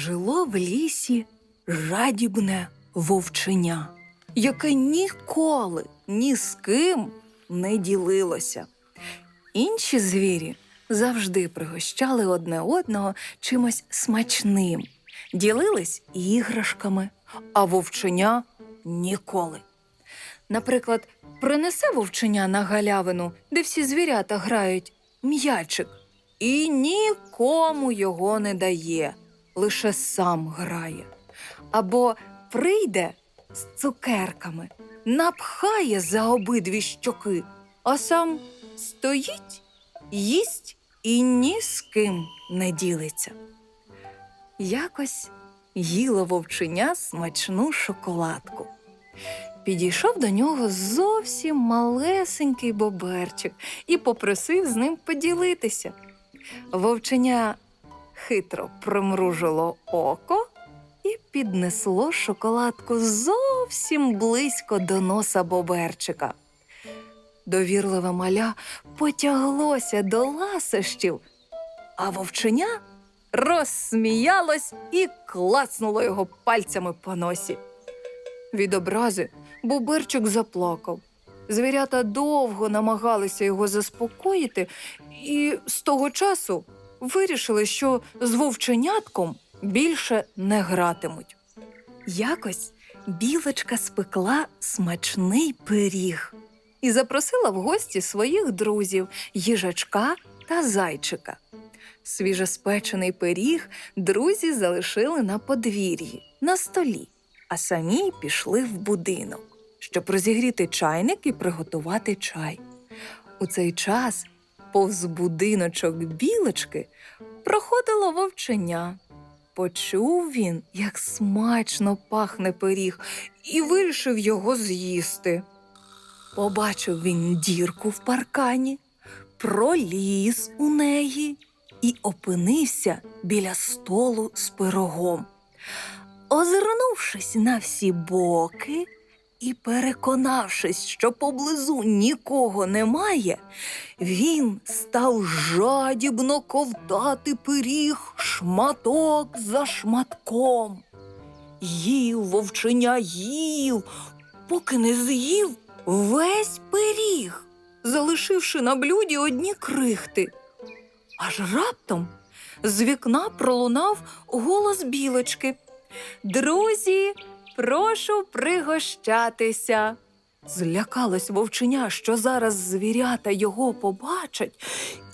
жило в лісі жадібне вовченя, яке ніколи ні з ким не ділилося. Інші звірі завжди пригощали одне одного чимось смачним, ділились іграшками, а вовченя ніколи. Наприклад, принесе вовченя на галявину, де всі звірята грають м'ячик, і нікому його не дає, лише сам грає. Або прийде з цукерками, напхає за обидві щоки, а сам стоїть, їсть і ні з ким не ділиться. Якось їло вовченя смачну шоколадку. Підійшов до нього зовсім малесенький боберчик і попросив з ним поділитися. Вовченя хитро примружило око і піднесло шоколадку зовсім близько до носа боберчика. Довірливе маля потяглося до ласощів, а вовченя розсміялось і клацнуло його пальцями по носі. Від образи боберчик заплакав. Звірята довго намагалися його заспокоїти, і з того часу вирішили, що з вовченятком більше не гратимуть. Якось білочка спекла смачний пиріг і запросила в гості своїх друзів їжачка та зайчика. Свіжеспечений пиріг друзі залишили на подвір'ї, на столі, а самі пішли в будинок, щоб розігріти чайник і приготувати чай. У цей час повз будиночок білочки проходило вовченя. Почув він, як смачно пахне пиріг, і вирішив його з'їсти. Побачив він дірку в паркані, проліз у неї і опинився біля столу з пирогом. Озирнувшись на всі боки і переконавшись, що поблизу нікого немає, він став жадібно ковтати пиріг шматок за шматком. Їв вовченя їв, поки не з'їв весь пиріг, залишивши на блюді одні крихти. Аж раптом з вікна пролунав голос білочки. Друзі, прошу пригощатися. Злякалось вовченя, що зараз звірята його побачать,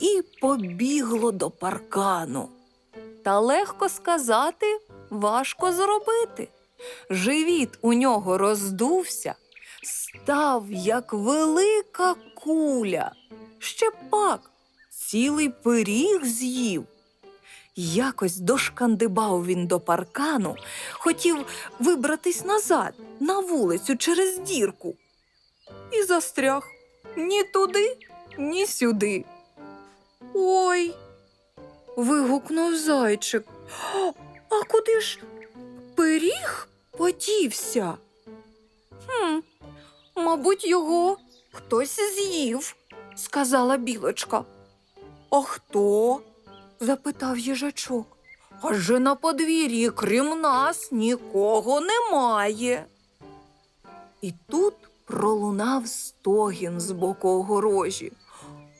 і побігло до паркану. Та легко сказати, важко зробити. Живіт у нього роздувся, став як велика куля. Ще пак цілий пиріг з'їв. Якось дошкандибав він до паркану, хотів вибратись назад на вулицю через дірку. І застряг ні туди, ні сюди. Ой. вигукнув зайчик. А куди ж пиріг подівся? Хм, мабуть, його хтось з'їв, сказала білочка. А хто? Запитав їжачок. Адже на подвір'ї, крім нас, нікого немає. І тут пролунав стогін з боку огорожі.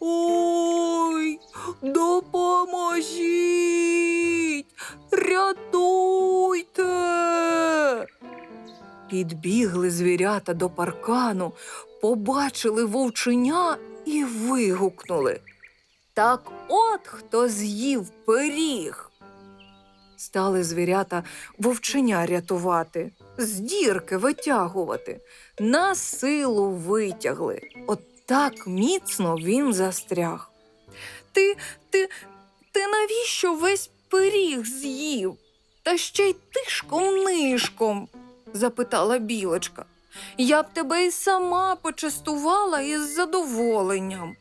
Ой, допоможіть, рятуйте. Підбігли звірята до паркану, побачили вовченя і вигукнули. Так от хто з'їв пиріг. Стали звірята вовченя рятувати, з дірки витягувати, на силу витягли. От так міцно він застряг. Ти, ти, ти навіщо весь пиріг з'їв? Та ще й тишком нишком? запитала білочка. Я б тебе і сама почастувала із задоволенням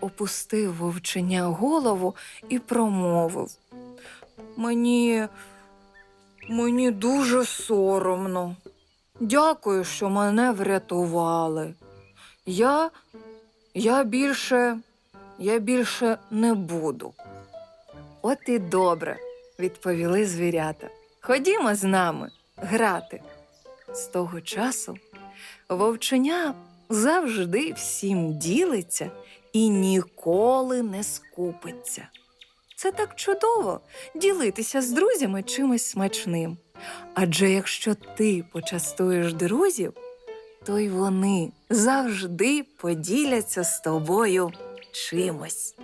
опустив вовченя голову і промовив. Мені, мені дуже соромно. Дякую, що мене врятували. Я, я більше, я більше не буду. От і добре, відповіли звірята. Ходімо з нами грати. З того часу вовченя завжди всім ділиться і ніколи не скупиться. Це так чудово ділитися з друзями чимось смачним. Адже якщо ти почастуєш друзів, то й вони завжди поділяться з тобою чимось.